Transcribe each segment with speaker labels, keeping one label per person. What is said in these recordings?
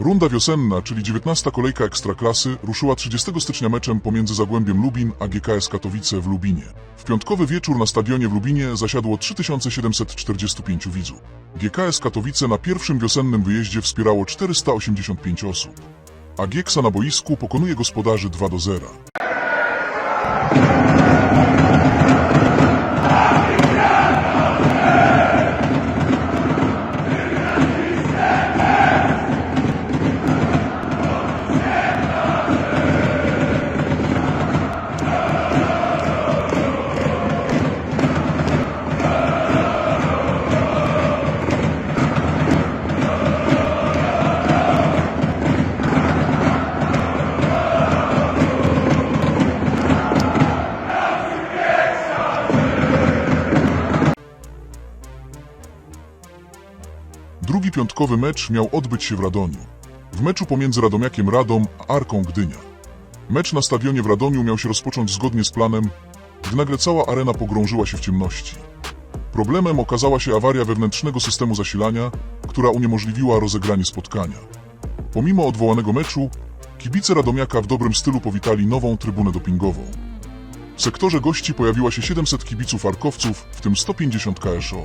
Speaker 1: Runda wiosenna, czyli 19. kolejka Ekstraklasy, ruszyła 30 stycznia meczem pomiędzy Zagłębiem Lubin a GKS Katowice w Lubinie. W piątkowy wieczór na stadionie w Lubinie zasiadło 3745 widzów. GKS Katowice na pierwszym wiosennym wyjeździe wspierało 485 osób, a Gieksa na boisku pokonuje gospodarzy 2 do 0. Drugi piątkowy mecz miał odbyć się w Radomiu. W meczu pomiędzy Radomiakiem Radom a Arką Gdynia. Mecz na stadionie w Radomiu miał się rozpocząć zgodnie z planem, gdy nagle cała arena pogrążyła się w ciemności. Problemem okazała się awaria wewnętrznego systemu zasilania, która uniemożliwiła rozegranie spotkania. Pomimo odwołanego meczu, kibice Radomiaka w dobrym stylu powitali nową trybunę dopingową. W sektorze gości pojawiła się 700 kibiców arkowców, w tym 150 KSO.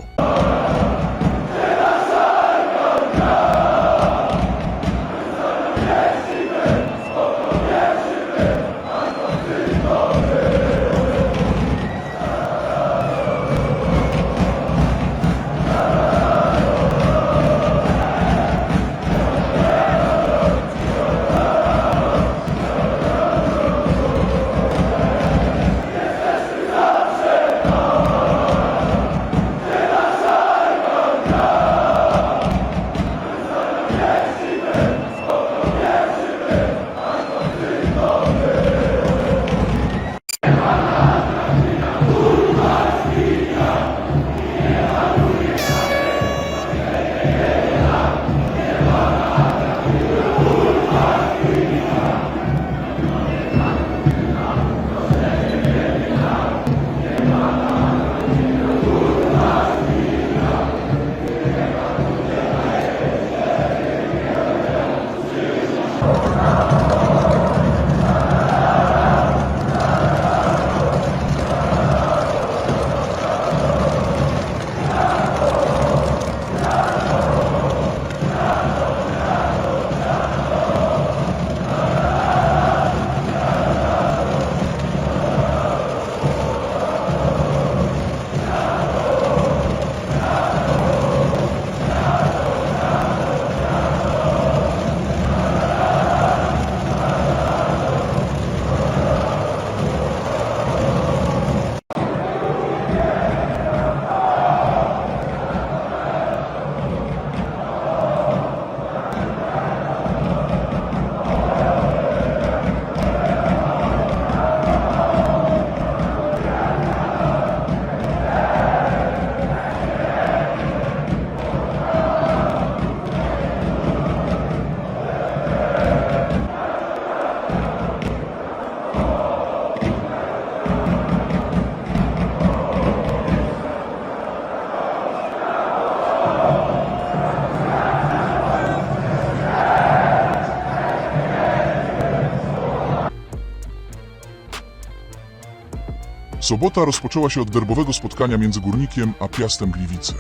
Speaker 1: Sobota rozpoczęła się od derbowego spotkania między Górnikiem a Piastem Gliwice.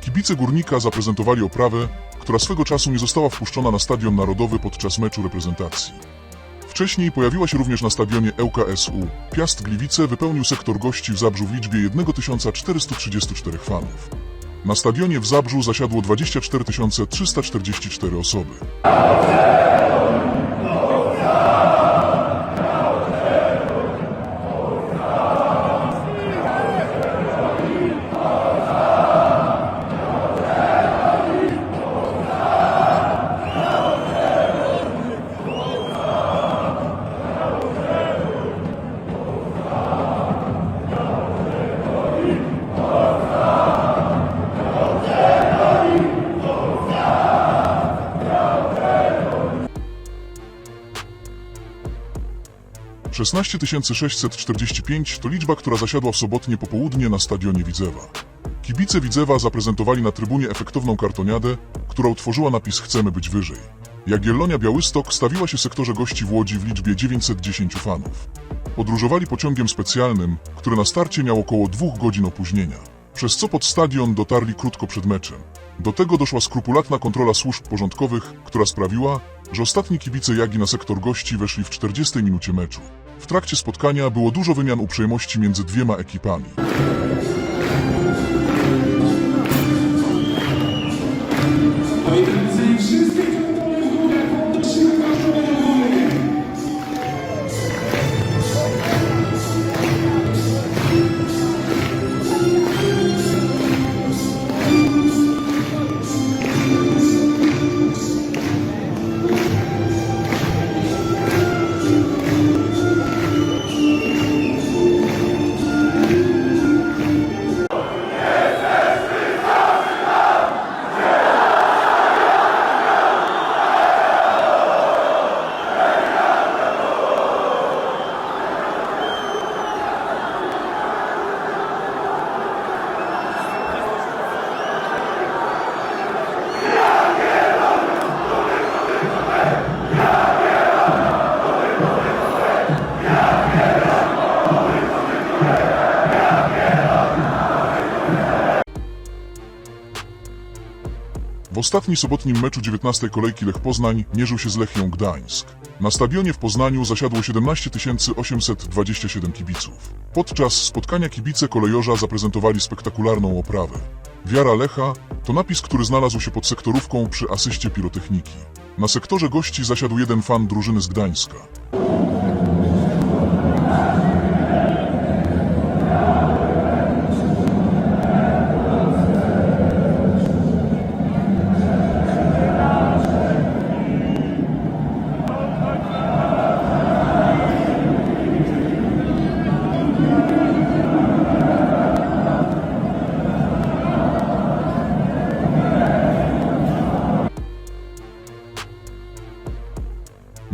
Speaker 1: Kibice Górnika zaprezentowali oprawę, która swego czasu nie została wpuszczona na Stadion Narodowy podczas meczu reprezentacji. Wcześniej pojawiła się również na stadionie ŁKSU. Piast Gliwice wypełnił sektor gości w Zabrzu w liczbie 1434 fanów. Na stadionie w Zabrzu zasiadło 24 344 osoby. Szesnaście 645 to liczba, która zasiadła w sobotnie popołudnie na stadionie Widzewa. Kibice Widzewa zaprezentowali na trybunie efektowną kartoniadę, która utworzyła napis Chcemy być wyżej. Jagiellonia Białystok stawiła się sektorze gości w Łodzi w liczbie 910 fanów. Podróżowali pociągiem specjalnym, który na starcie miał około dwóch godzin opóźnienia, przez co pod stadion dotarli krótko przed meczem. Do tego doszła skrupulatna kontrola służb porządkowych, która sprawiła, że ostatni kibice Jagi na sektor gości weszli w 40 minucie meczu. W trakcie spotkania było dużo wymian uprzejmości między dwiema ekipami. Ostatnim sobotnim meczu 19 kolejki Lech Poznań mierzył się z Lechią Gdańsk. Na stadionie w Poznaniu zasiadło 17 827 kibiców. Podczas spotkania kibice kolejorza zaprezentowali spektakularną oprawę. Wiara Lecha to napis, który znalazł się pod sektorówką przy asyście pirotechniki. Na sektorze gości zasiadł jeden fan drużyny z Gdańska.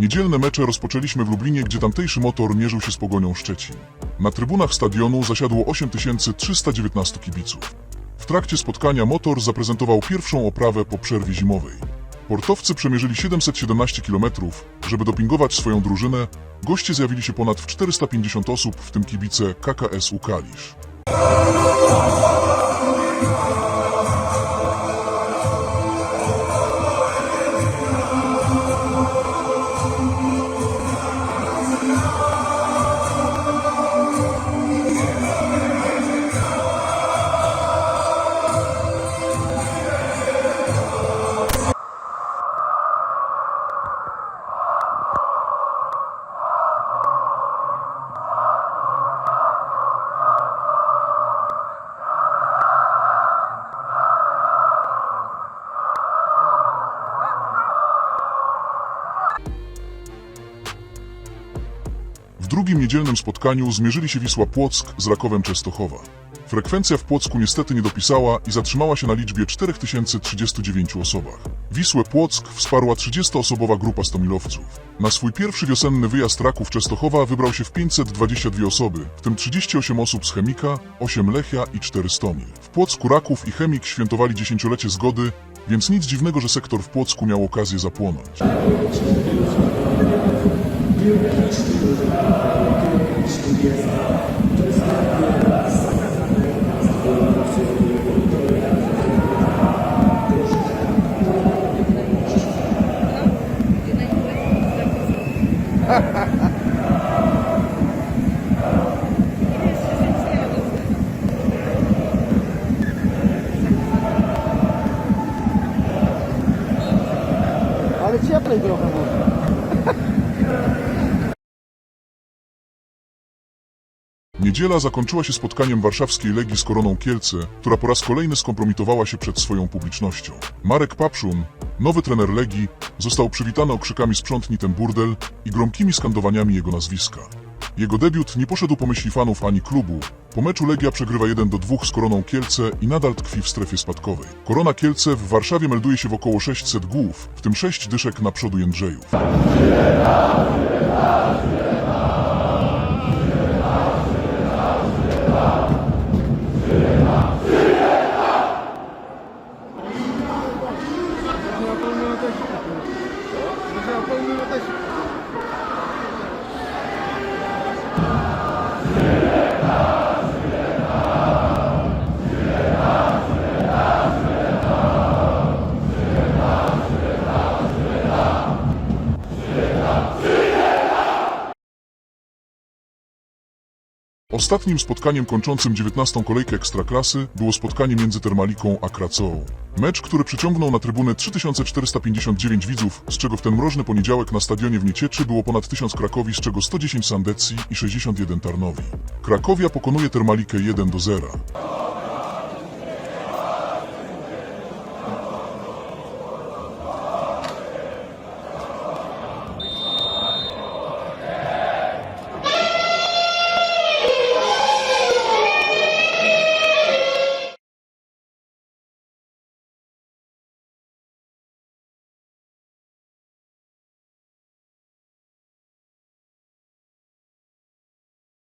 Speaker 1: Niedzielne mecze rozpoczęliśmy w Lublinie, gdzie tamtejszy motor mierzył się z Pogonią Szczecin. Na trybunach stadionu zasiadło 8319 kibiców. W trakcie spotkania motor zaprezentował pierwszą oprawę po przerwie zimowej. Portowcy przemierzyli 717 km, żeby dopingować swoją drużynę. Goście zjawili się ponad w 450 osób, w tym kibice KKS Kalisz. Drugim niedzielnym spotkaniu zmierzyli się Wisła Płock z Rakowem Częstochowa. Frekwencja w Płocku niestety nie dopisała i zatrzymała się na liczbie 4039 osobach. Wisłę Płock wsparła 30-osobowa grupa stomilowców. Na swój pierwszy wiosenny wyjazd Raków Częstochowa wybrał się w 522 osoby, w tym 38 osób z Chemika, 8 Lechia i 4 Stomil. W Płocku Raków i Chemik świętowali dziesięciolecie zgody, więc nic dziwnego, że sektor w Płocku miał okazję zapłonąć.
Speaker 2: 미국의 정치 지도자가 미국의 정치 지도에서 좀 살아야
Speaker 1: Niedziela zakończyła się spotkaniem warszawskiej Legii z Koroną Kielce, która po raz kolejny skompromitowała się przed swoją publicznością. Marek Papszun, nowy trener Legii, został przywitany okrzykami sprzątnij ten burdel i gromkimi skandowaniami jego nazwiska. Jego debiut nie poszedł po myśli fanów ani klubu. Po meczu Legia przegrywa 1 do 2 z Koroną Kielce i nadal tkwi w strefie spadkowej. Korona Kielce w Warszawie melduje się w około 600 głów, w tym 6 dyszek na przodu Jędrzejów. Ostatnim spotkaniem kończącym 19. kolejkę Ekstraklasy było spotkanie między Termaliką a Kracoą. Mecz, który przyciągnął na trybunę 3459 widzów, z czego w ten mroźny poniedziałek na stadionie w Niecieczy było ponad 1000 Krakowi, z czego 110 Sandecji i 61 Tarnowi. Krakowia pokonuje Termalikę 1 do 0.